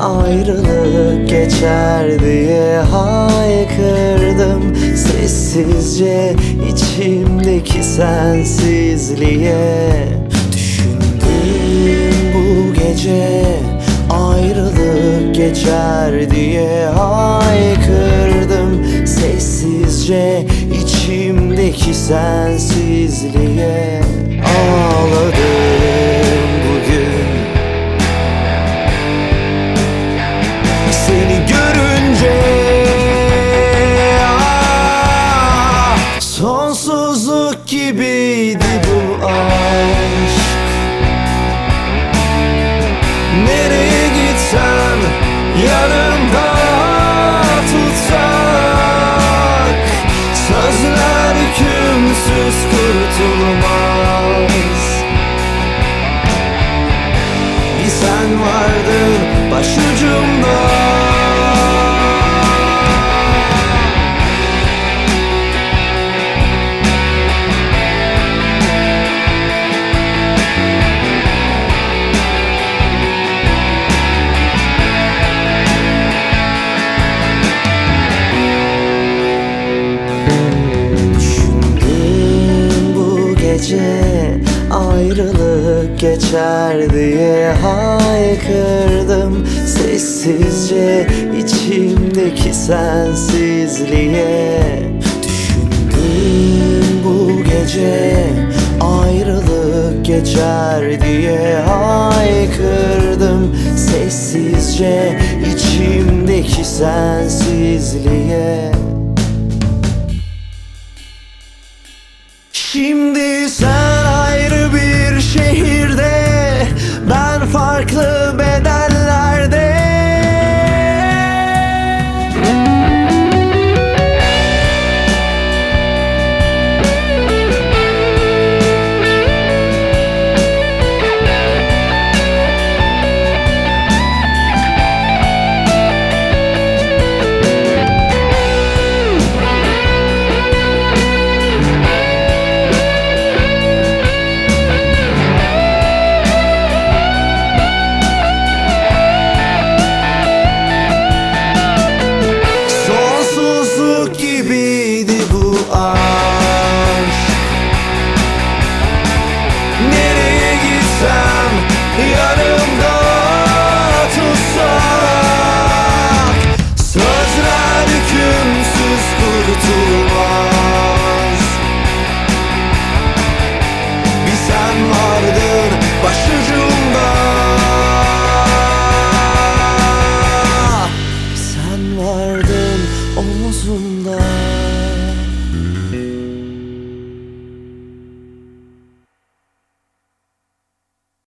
Ayrılık geçer diye haykırdım. Sessizce içimdeki sensizliğe Düşündüm bu gece. Ayrılık geçer diye haykırdım. Sessizce içimdeki sensizliğe Ağladım kurtulmaz Bir sen vardın başucumda ayrılık geçer diye haykırdım. Sessizce içimdeki sensizliğe Düşündüm bu gece. Ayrılık geçer diye haykırdım. Sessizce içimdeki sensizliğe. Şimdi sen Yeah.